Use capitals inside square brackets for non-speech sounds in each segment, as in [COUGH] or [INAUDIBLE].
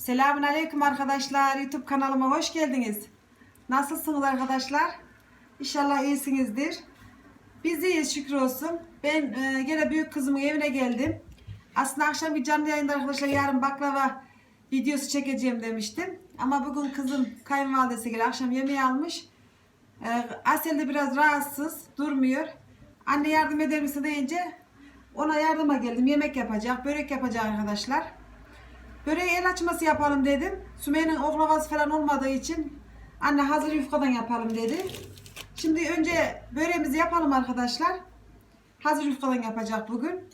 Selamun Aleyküm arkadaşlar. YouTube kanalıma hoş geldiniz. Nasılsınız arkadaşlar? İnşallah iyisinizdir. Biz iyiyiz şükür olsun. Ben e, gene büyük kızımın evine geldim. Aslında akşam bir canlı yayında arkadaşlar yarın baklava videosu çekeceğim demiştim. Ama bugün kızım kayınvalidesi gel akşam yemeği almış. E, Asel de biraz rahatsız durmuyor. Anne yardım eder misin deyince ona yardıma geldim. Yemek yapacak, börek yapacak arkadaşlar. Böreği el açması yapalım dedim. Sümeyye'nin oklavası falan olmadığı için anne hazır yufkadan yapalım dedi. Şimdi önce böreğimizi yapalım arkadaşlar. Hazır yufkadan yapacak bugün.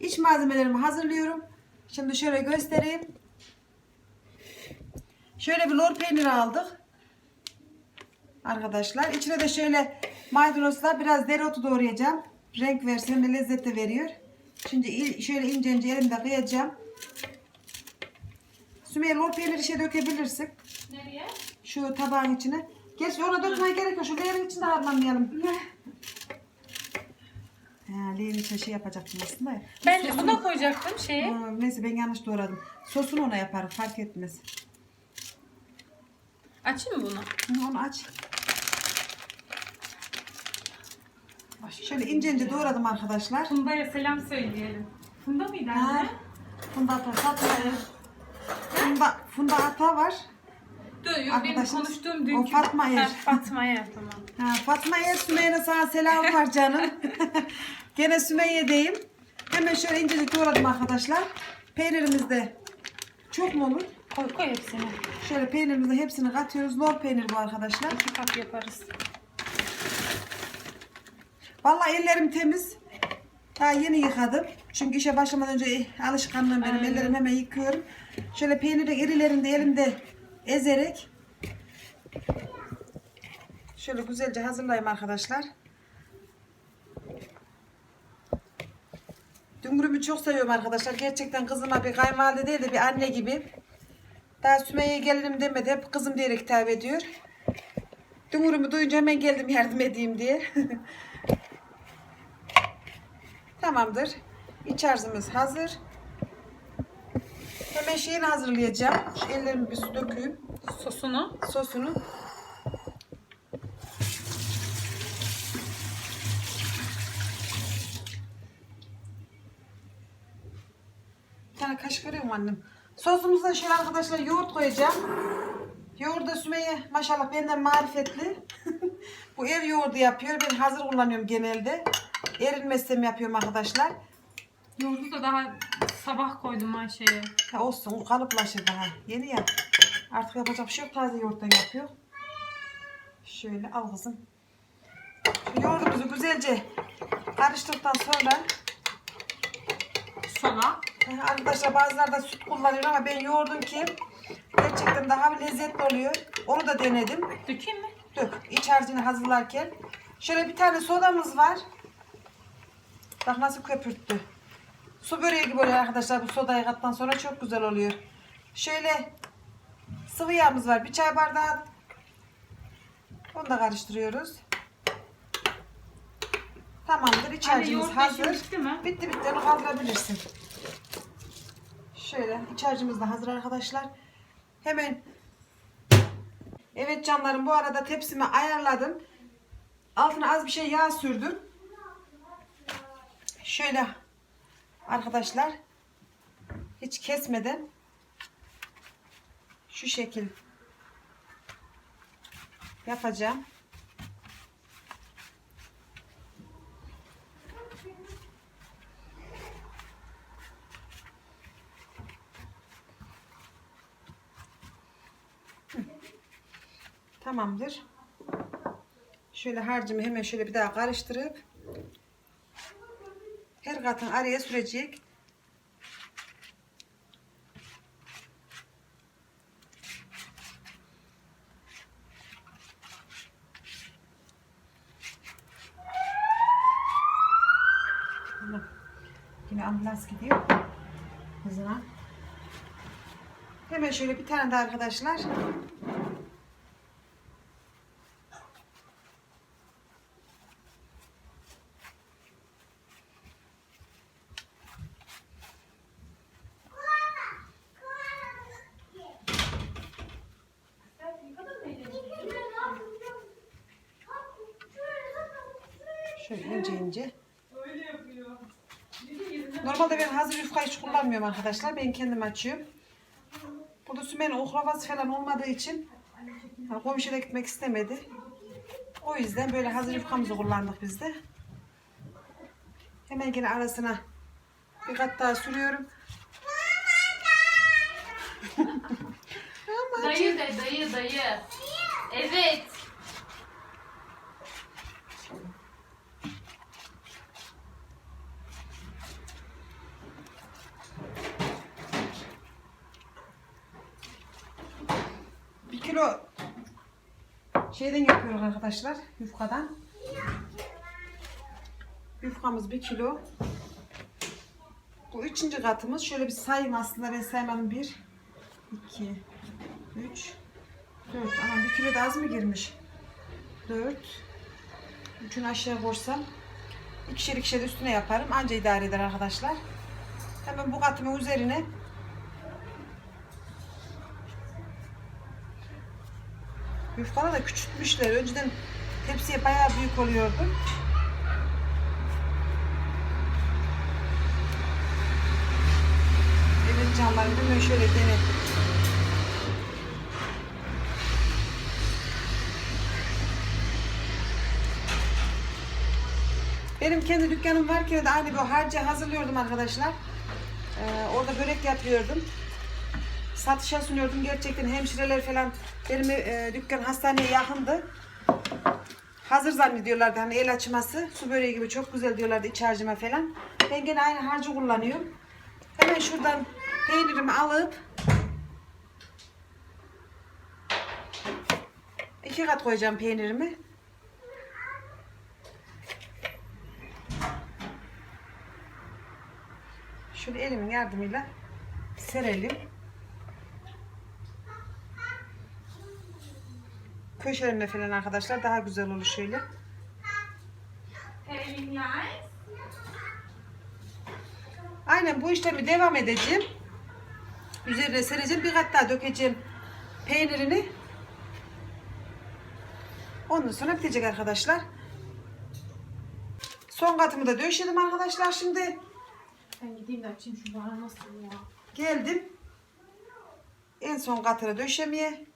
İç malzemelerimi hazırlıyorum. Şimdi şöyle göstereyim. Şöyle bir lor peyniri aldık. Arkadaşlar. İçine de şöyle maydanozla biraz dereotu doğrayacağım. Renk versin de lezzet de veriyor. Şimdi şöyle ince ince elimde kıyacağım. Sümeyye lor peyniri işe dökebilirsin. Nereye? Şu tabağın içine. Gerçi ona dökmeye gerek yok. Şu leğenin içinde harmanlayalım. Ha, leğenin içine şey yapacaktım aslında. ya. Ben Sosunu- buna koyacaktım şeyi. Ha, neyse ben yanlış doğradım. Sosunu ona yaparım fark etmez. Açayım mı bunu? Hı, Onu aç. Şöyle ince ince doğradım arkadaşlar. Funda'ya selam söyleyelim. Funda mıydı anne? Funda ata, Fatma, Funda, Funda ata var. Dur yok benim Arkadaşımız- konuştuğum o dünkü. Fatma Er. Ha, Fatma Er tamam. [LAUGHS] Ha, Fatma Er Sümeyye'ne sana selam var canım. [LAUGHS] Gene Sümeyye'deyim. Hemen şöyle incecik doğradım arkadaşlar. Peynirimiz de çok mu olur? Koy koy hepsini. Şöyle peynirimizi hepsini katıyoruz. Lor peynir bu arkadaşlar. İki kat yaparız. Vallahi ellerim temiz. Daha yeni yıkadım. Çünkü işe başlamadan önce alışkanlığım benim. Aynen. Ellerimi hemen yıkıyorum. Şöyle peynirin irilerini de elimde ezerek şöyle güzelce hazırlayayım arkadaşlar. Dümürümü çok seviyorum arkadaşlar. Gerçekten kızıma bir kayınvalide değil de bir anne gibi. Daha Sümeyye gelirim demedi. Hep kızım diyerek hitap ediyor. Dümürümü duyunca hemen geldim yardım edeyim diye. [LAUGHS] Tamamdır. İç harcımız hazır. Hemen şeyini hazırlayacağım. Şu ellerimi bir su dökeyim. Sosunu. Sosunu. Bir tane kaşık veriyor mu annem? Sosumuza şöyle arkadaşlar yoğurt koyacağım. Yoğurdu Sümeyye maşallah benden marifetli. [LAUGHS] Bu ev yoğurdu yapıyor. Ben hazır kullanıyorum genelde. Erinmezsem yapıyorum arkadaşlar. Yoğurdu da daha sabah koydum Ayşe'ye. Ha olsun o kalıplaşır daha. Yeni ya. Artık yapacak bir şey yok. Taze yoğurttan yapıyor. Şöyle al kızım. Şu yoğurdumuzu güzelce karıştırdıktan sonra Sola. eh, arkadaşlar bazıları da süt kullanıyor ama ben yoğurdum ki gerçekten daha bir lezzetli oluyor. Onu da denedim. Dökeyim mi? Dök. İç harcını hazırlarken. Şöyle bir tane sodamız var. Bak nasıl köpürttü. Su böreği gibi oluyor arkadaşlar bu sodayı kattan sonra çok güzel oluyor. Şöyle sıvı yağımız var. Bir çay bardağı. Onu da karıştırıyoruz. Tamamdır. İç Anne harcımız yoğurt hazır. işi bitti mi? Bitti bitti. Onu kaldırabilirsin. Şöyle iç harcımız da hazır arkadaşlar. Hemen Evet canlarım bu arada tepsimi ayarladım. Altına az bir şey yağ sürdüm. Şöyle arkadaşlar hiç kesmeden şu şekil yapacağım. Tamamdır. Şöyle harcımı hemen şöyle bir daha karıştırıp katın araya sürecek. Yine ambulans gidiyor. Hızına. Hemen şöyle bir tane daha arkadaşlar. Şöyle ince ince. Normalde ben hazır kullanmıyorum arkadaşlar. Ben kendim açıyorum. Burada Sümeyye'nin oklavası falan olmadığı için yani komşuya gitmek istemedi. O yüzden böyle hazır yufkamızı kullandık biz de. Hemen yine arasına bir kat daha sürüyorum. Dayı de dayı dayı. Evet. Bir kilo şeyden yapıyoruz arkadaşlar. Yufkadan. Yufkamız bir kilo. Bu üçüncü katımız. Şöyle bir sayayım aslında ben saymadım. Bir, iki, üç, dört. Ama bir kilo da az mı girmiş? Dört. Üçünü aşağı koysam. ikişer ikişer üstüne yaparım. Anca idare eder arkadaşlar. Hemen bu katımın üzerine Yufkaları da küçültmüşler. Önceden tepsiye bayağı büyük oluyordu. Evet canlarım hemen şöyle dene. Benim kendi dükkanım varken de aynı bu harcı hazırlıyordum arkadaşlar. Ee, orada börek yapıyordum satışa sunuyordum. Gerçekten hemşireler falan benim e, dükkan hastaneye yakındı. Hazır zannediyorlardı hani el açması. Su böreği gibi çok güzel diyorlardı iç harcıma falan. Ben gene aynı harcı kullanıyorum. Hemen şuradan peynirimi alıp iki kat koyacağım peynirimi. Şöyle elimin yardımıyla serelim. Köşelerine falan arkadaşlar daha güzel olur şöyle. Aynen bu işlemi devam edeceğim. Üzerine sereceğim. Bir kat daha dökeceğim peynirini. Ondan sonra bitecek arkadaşlar. Son katımı da döşedim arkadaşlar şimdi. Ben gideyim de açayım şu bana nasıl ya. Geldim. En son katını döşemeye.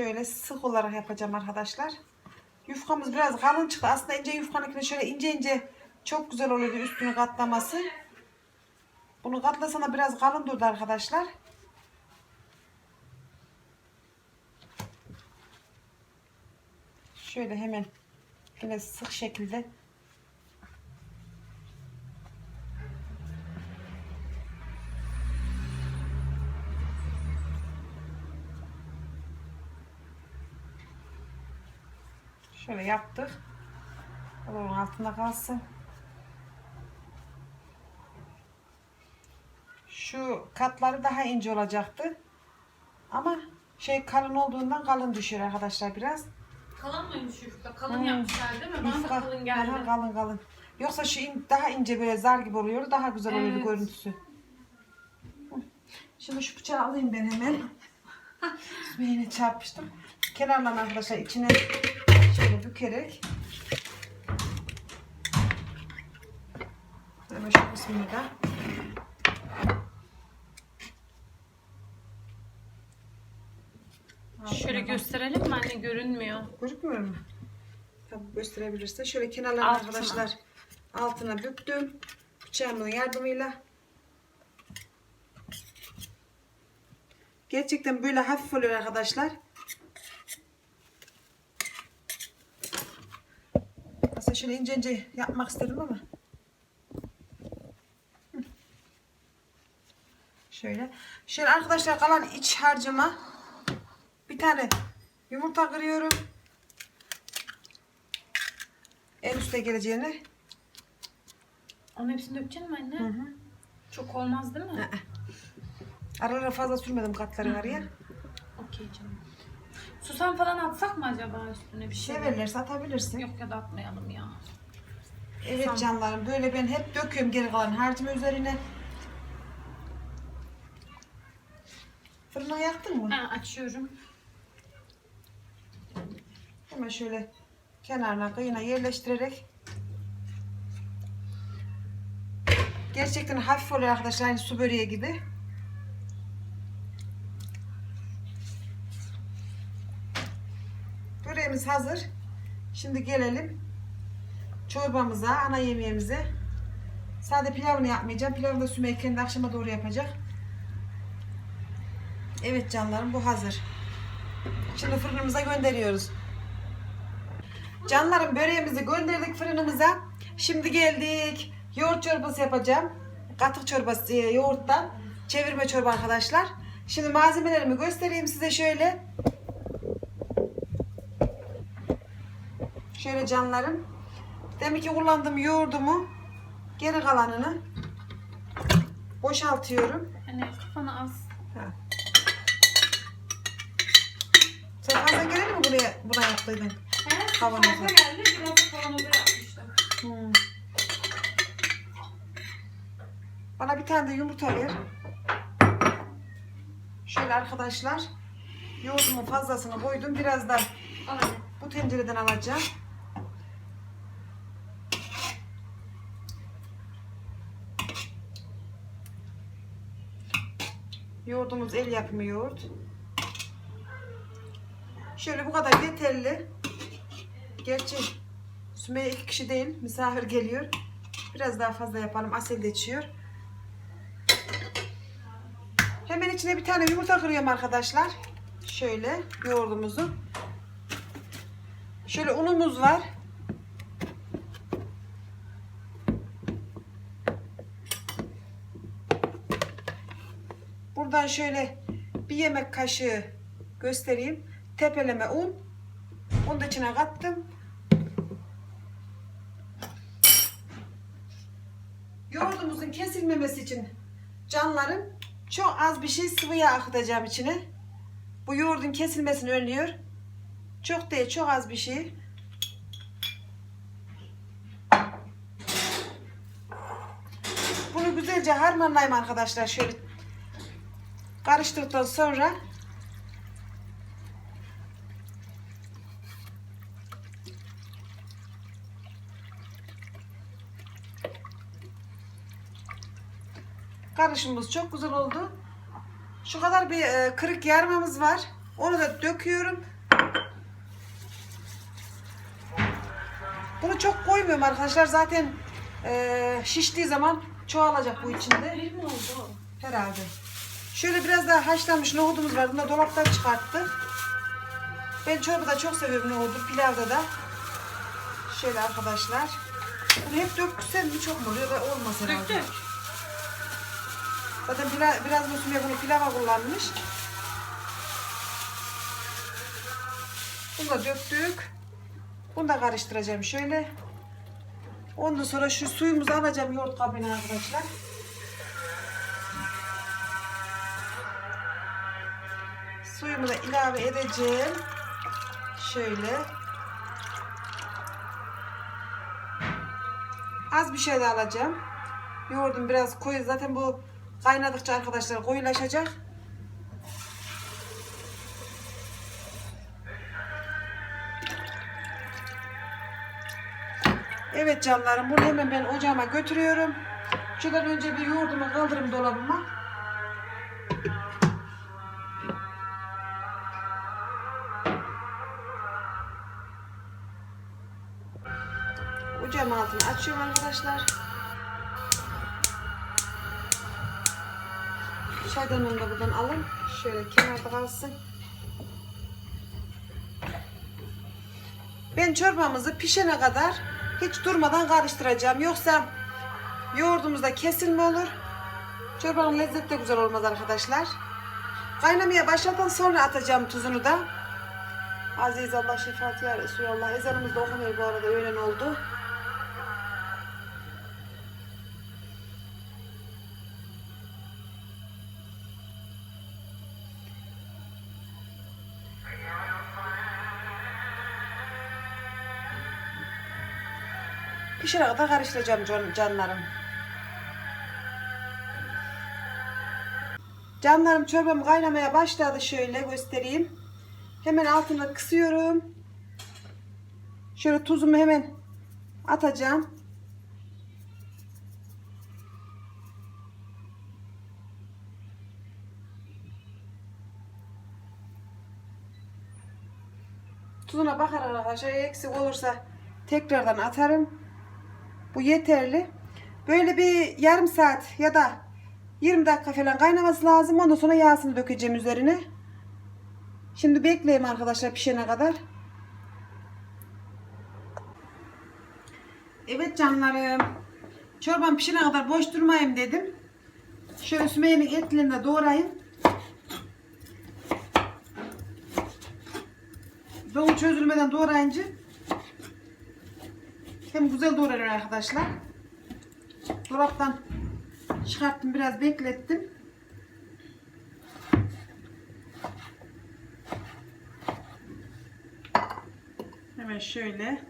Şöyle sık olarak yapacağım arkadaşlar. Yufkamız biraz kalın çıktı. Aslında ince yufkanınkine şöyle ince ince çok güzel oluyordu üstünü katlaması. Bunu katlasana biraz kalın durdu arkadaşlar. Şöyle hemen yine sık şekilde Şöyle yaptık. Onun altında kalsın. Şu katları daha ince olacaktı. Ama şey kalın olduğundan kalın düşüyor arkadaşlar biraz. Kalın mıymış yufka? Kalın Hmm. yapmışlar değil mi? Bana da Yufka- kalın geldi. Aha, kalın kalın. Yoksa şu in- daha ince böyle zar gibi oluyor. Daha güzel Evet. görüntüsü. Şimdi şu bıçağı alayım ben hemen. [LAUGHS] Beyni çarpıştım. Kenardan arkadaşlar içine şöyle bükerek. Hemen şu kısmını da. Şöyle gösterelim mi anne görünmüyor. Gözükmüyor mu? Tabii gösterebilirse. Şöyle kenarlarına Altına. arkadaşlar altına büktüm. Bıçağımın yardımıyla. Gerçekten böyle hafif oluyor arkadaşlar. Şöyle ince ince yapmak istedim ama. Hı. Şöyle. Şöyle arkadaşlar kalan iç harcıma bir tane yumurta kırıyorum. En üstte geleceğini. Onun hepsini dökeceksin mi anne? Hı hı. Çok olmaz değil mi? Aralara fazla sürmedim katların araya. Okey canım. Susam falan atsak mı acaba üstüne bir şey? Severlerse atabilirsin. Yok ya da atmayalım ya. Evet Susam. canlarım böyle ben hep döküyorum geri kalan harcımı üzerine. Fırını yaktın mı? Ha, açıyorum. Hemen şöyle kenarına kıyına yerleştirerek gerçekten hafif oluyor arkadaşlar aynı su böreği gibi. Böreğimiz hazır. Şimdi gelelim çorbamıza, ana yemeğimize. Sade pilavını yapmayacağım. Pilavını da Sümeyye kendi akşama doğru yapacak. Evet canlarım bu hazır. Şimdi fırınımıza gönderiyoruz. Canlarım böreğimizi gönderdik fırınımıza. Şimdi geldik. Yoğurt çorbası yapacağım. Katık çorbası e, yoğurttan. Çevirme çorba arkadaşlar. Şimdi malzemelerimi göstereyim size şöyle. Şöyle canlarım. Demek ki kullandığım yoğurdumu geri kalanını boşaltıyorum. Hani kafana az. Ha. Sen fazla gelir mi buraya buna yaptıydın? Kavanoza. fazla geldi. Biraz da kavanoza yapmıştım. Hmm. Bana bir tane de yumurta ver. Şöyle arkadaşlar. Yoğurdumun fazlasını koydum. Biraz da bu tencereden alacağım. Yoğurdumuz el yapımı yoğurt. Şöyle bu kadar yeterli. Gerçi Sümeyye iki kişi değil. Misafir geliyor. Biraz daha fazla yapalım. Asel de içiyor. Hemen içine bir tane yumurta kırıyorum arkadaşlar. Şöyle yoğurdumuzu. Şöyle unumuz var. Buradan şöyle bir yemek kaşığı göstereyim. Tepeleme un. Onu da içine kattım. Yoğurdumuzun kesilmemesi için canlarım çok az bir şey sıvı yağ akıtacağım içine. Bu yoğurdun kesilmesini önlüyor. Çok değil, çok az bir şey. Bunu güzelce harmanlayayım arkadaşlar. Şöyle karıştırdıktan sonra karışımımız çok güzel oldu. Şu kadar bir e, kırık yarmamız var. Onu da döküyorum. Bunu çok koymuyorum arkadaşlar. Zaten e, şiştiği zaman çoğalacak bu içinde. Bir mi oldu? Herhalde. Şöyle biraz daha haşlanmış nohudumuz var. Bunu da dolaptan çıkarttık. Ben çorbada çok seviyorum nohudu. Pilavda da. Şöyle arkadaşlar. Bunu hep döksem mi çok mu oluyor? Olmaz herhalde. Döktük. Zaten pila- biraz Müslüme bunu pilava kullanmış. Bunu da döktük. Bunu da karıştıracağım şöyle. Ondan sonra şu suyumuzu alacağım yoğurt kabına arkadaşlar. Suyumu da ilave edeceğim. Şöyle. Az bir şey de alacağım. Yoğurdum biraz koyu. Zaten bu kaynadıkça arkadaşlar koyulaşacak. Evet canlarım bunu hemen ben ocağıma götürüyorum. Şuradan önce bir yoğurdumu kaldırım dolabıma. Ocağın altını açıyorum arkadaşlar. Çaydanlığını da buradan alın. Şöyle kenarda kalsın. Ben çorbamızı pişene kadar hiç durmadan karıştıracağım. Yoksa yoğurdumuzda kesilme olur. Çorbanın lezzeti de güzel olmaz arkadaşlar. Kaynamaya başladan sonra atacağım tuzunu da. Aziz Allah şefaat ya Resulallah. Ezanımız da okunuyor bu arada öğlen oldu. Pişene kadar karıştıracağım can- canlarım. Canlarım çorbam kaynamaya başladı şöyle göstereyim. Hemen altını kısıyorum. Şöyle tuzumu hemen atacağım. Tuzuna bakarak arkadaşlar eksik olursa tekrardan atarım. Bu yeterli. Böyle bir yarım saat ya da 20 dakika falan kaynaması lazım. Ondan sonra yağsını dökeceğim üzerine. Şimdi bekleyeyim arkadaşlar pişene kadar. Evet canlarım. Çorbam pişene kadar boş durmayayım dedim. Şöyle Sümeyye'nin etlerini de doğrayayım. Doğum çözülmeden doğrayınca hem güzel doğranıyor arkadaşlar. Dolaptan çıkarttım biraz beklettim. Hemen şöyle.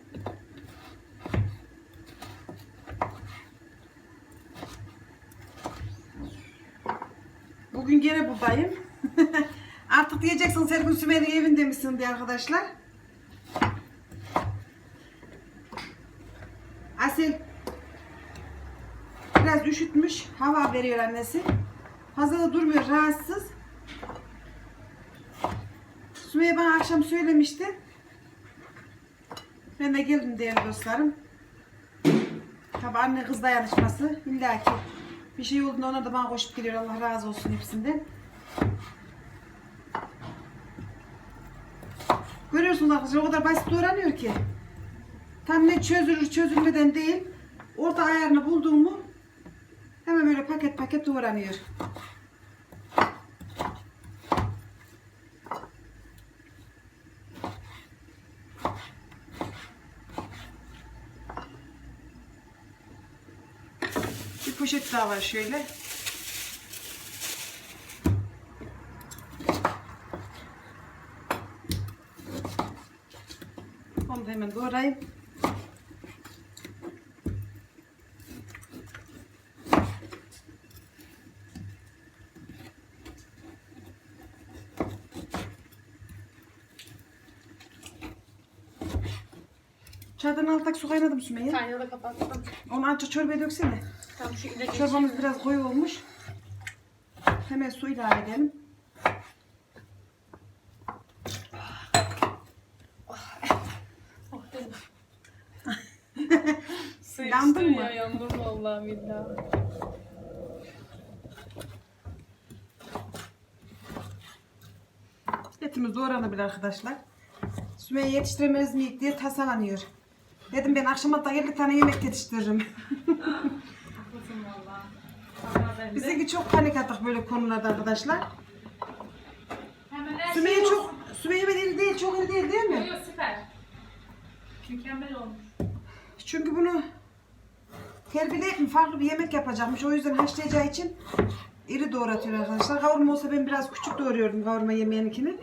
Bugün gene buradayım. [LAUGHS] Artık diyeceksin Sergün Sümer'in evinde misin diye arkadaşlar. Asil biraz üşütmüş. Hava veriyor annesi. Fazla durmuyor rahatsız. Sümeyye bana akşam söylemişti. Ben de geldim değerli dostlarım. Tabi anne kız dayanışması. İlla ki bir şey olduğunda onlar da bana koşup geliyor. Allah razı olsun hepsinden. Görüyorsunuz arkadaşlar o kadar basit doğranıyor ki. Tam ne çözülür çözülmeden değil. Orta ayarını buldun mu hemen böyle paket paket doğranıyor. Bir poşet daha var şöyle. Onu da hemen doğrayayım. Altak su kaynadım Sümeyye. Kaynağı da kapattım. Onu ancak çorbaya döksene. Tam şu ilacı Çorbamız biraz koyu olmuş. Hemen su ilave edelim. Oh, [LAUGHS] dedim. Yandın mı? Ya, yandım vallahi billahi. Etimiz doğranabilir arkadaşlar. Sümeyye yetiştiremez miyik diye tasalanıyor. Dedim ben akşama da 50 tane yemek yetiştiririm. Haklısın de Bizdeki çok panik attık böyle konularda arkadaşlar. hemen her Sümeyye şey çok, Sümeyye ben iri değil, çok iri değil değil mi? Yok süper. Mükemmel olmuş. Çünkü bunu terbiyeleyip mi farklı bir yemek yapacakmış. O yüzden haşlayacağı için iri doğratıyor arkadaşlar. Kavurma olsa ben biraz küçük doğruyordum kavurma yemeğinkini.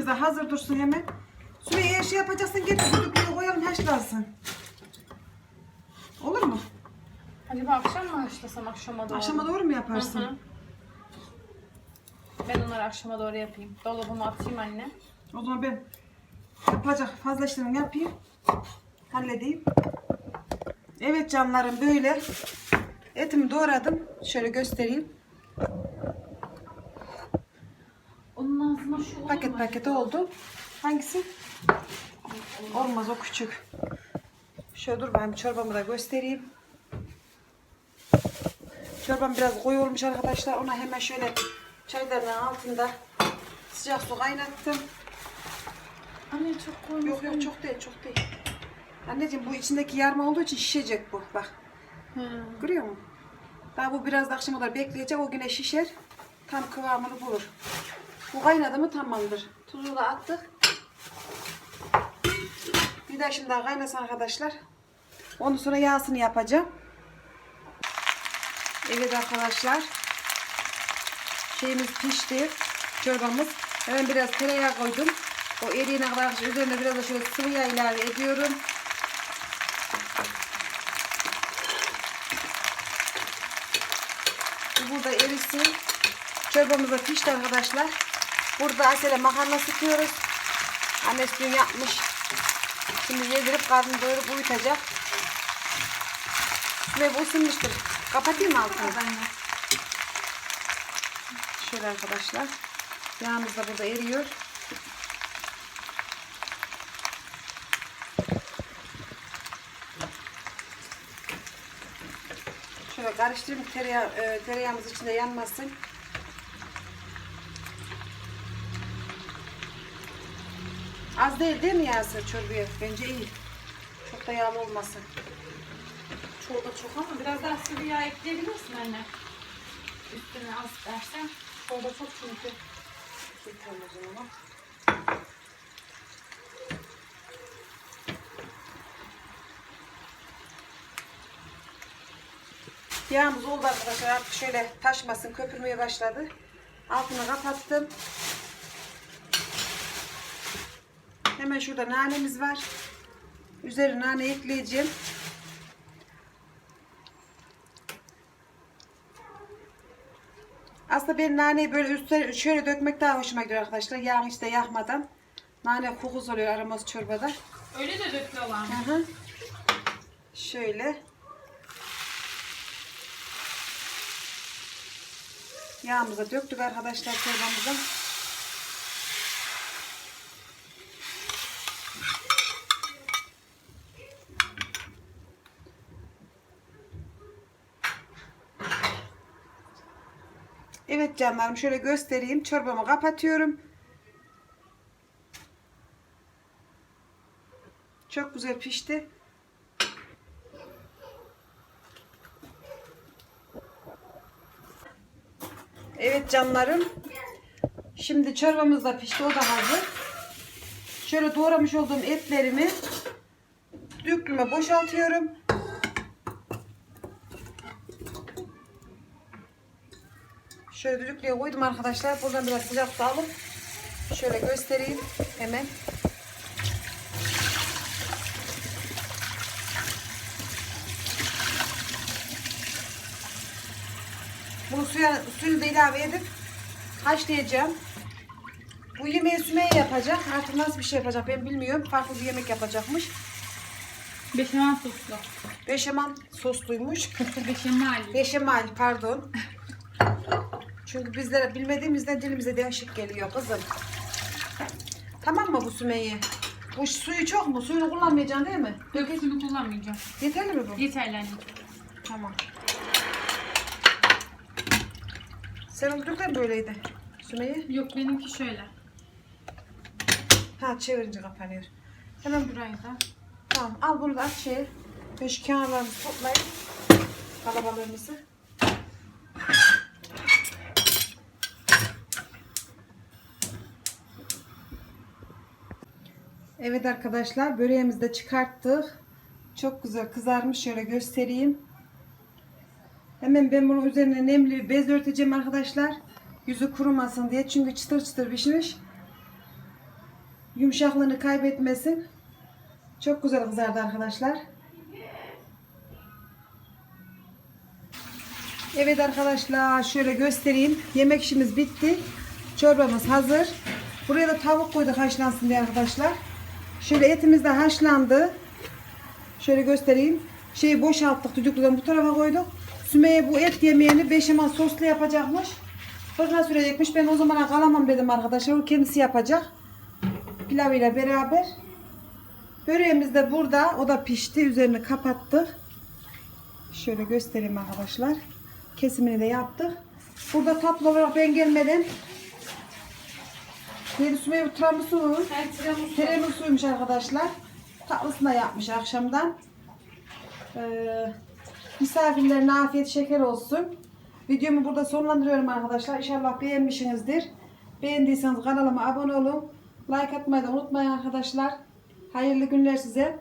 Etimiz de hazır dursun hemen. Sümeyye eğer şey yapacaksın getir düdüklüye koyalım haşlansın. Olur mu? Acaba akşam mı haşlasam akşama doğru? Akşama doğru mu yaparsın? Hı hı. Ben onları akşama doğru yapayım. Dolabıma atayım anne. O zaman ben yapacak fazla işlemi yapayım. Halledeyim. Evet canlarım böyle. Etimi doğradım. Şöyle göstereyim. Onun ağzına şu olur Paket paket oldu. Hangisi? Olmaz o küçük. Şöyle dur ben çorbamı da göstereyim. Çorbam biraz koyu olmuş arkadaşlar. Ona hemen şöyle çaydanın altında sıcak su kaynattım. Anne çok koymuş. Yok yok çok değil çok değil. Anneciğim bu içindeki yarma olduğu için şişecek bu. Bak Hı. görüyor musun? Daha bu biraz da akşama kadar bekleyecek. O güne şişer. Tam kıvamını bulur. Bu kaynadı mı tamamdır. Tuzu da attık. Bir daha şimdi daha kaynasın arkadaşlar. Ondan sonra yağsını yapacağım. Evet arkadaşlar. Şeyimiz pişti. Çorbamız. Hemen biraz tereyağı koydum. O eriyene kadar üzerine biraz da şöyle sıvı yağ ilave ediyorum. Bu burada erisin. Çorbamız da pişti arkadaşlar. Burada Asel'e makarna sıkıyoruz. Annesi dün yapmış. Şimdi yedirip karnını doyurup uyutacak. Ve bu ısınmıştır. Kapatayım mı altını? Şöyle arkadaşlar. Yağımız da burada eriyor. Şöyle karıştırayım tereyağı, e, tereyağımız içinde yanmasın. Az değil değil mi yağsı çorbaya? Bence iyi. Çok da yağlı olmasın. Çorba çok ama biraz daha sıvı yağ ekleyebilirsin anne. Üstüne az dersen. Çorba çok çünkü. Yeter o zaman. Yağımız oldu arkadaşlar. Artık şöyle taşmasın. Köpürmeye başladı. Altını kapattım. Hemen şurada nanemiz var. Üzerine nane ekleyeceğim. Aslında ben naneyi böyle üstüne şöyle dökmek daha hoşuma gidiyor arkadaşlar. Yağın işte yakmadan. Nane kokusu oluyor aroması çorbada. Öyle de döküyorlar. Hı hı. Şöyle. Yağımıza döktük arkadaşlar çorbamıza. Evet canlarım şöyle göstereyim. Çorbamı kapatıyorum. Çok güzel pişti. Evet canlarım. Şimdi çorbamız da pişti. O da hazır. Şöyle doğramış olduğum etlerimi düklüme boşaltıyorum. Şöyle düdüklüye koydum arkadaşlar. Buradan biraz sıcak su alıp şöyle göstereyim hemen. Bunu suya, suyunu da ilave edip haşlayacağım. Bu yemeği Sümeyye yapacak. Artık nasıl bir şey yapacak ben bilmiyorum. Farklı bir yemek yapacakmış. Beşamel soslu. Beşamel sosluymuş. [LAUGHS] Beşamel. Beşamel pardon. [LAUGHS] Çünkü bizlere bilmediğimizden dilimize değişik geliyor kızım. Tamam mı bu Sümeyye? Bu suyu çok mu? Suyunu kullanmayacaksın değil mi? Yok suyunu kullanmayacağım. Yeterli mi bu? Yeterli anne. Tamam. Sen öldükten böyleydi. Sümeyye. Yok benimki şöyle. Ha çevirince kapanıyor. Hemen Burayı da. Tamam al bunu da aç şeye. Ben şu kenarlarını toplayayım. Kalabalığımızı. Evet arkadaşlar böreğimizi de çıkarttık. Çok güzel kızarmış. Şöyle göstereyim. Hemen ben bunun üzerine nemli bez örteceğim arkadaşlar. Yüzü kurumasın diye. Çünkü çıtır çıtır pişmiş. Yumuşaklığını kaybetmesin. Çok güzel kızardı arkadaşlar. Evet arkadaşlar şöyle göstereyim. Yemek işimiz bitti. Çorbamız hazır. Buraya da tavuk koyduk haşlansın diye arkadaşlar. Şöyle etimiz de haşlandı. Şöyle göstereyim. Şeyi boşalttık düdüklüden bu tarafa koyduk. Sümeyye bu et yemeğini beşamel soslu yapacakmış. Fırına sürecekmiş. Ben o zamana kalamam dedim arkadaşlar. O kendisi yapacak. Pilavıyla beraber. Böreğimiz de burada. O da pişti. Üzerini kapattık. Şöyle göstereyim arkadaşlar. Kesimini de yaptık. Burada tatlı olarak ben gelmeden Neydi Sümeyye tiramisu tiramisu. Tiramisu'ymuş arkadaşlar. Tatlısını da yapmış akşamdan. Ee, misafirlerine afiyet şeker olsun. Videomu burada sonlandırıyorum arkadaşlar. İnşallah beğenmişsinizdir. Beğendiyseniz kanalıma abone olun. Like atmayı da unutmayın arkadaşlar. Hayırlı günler size.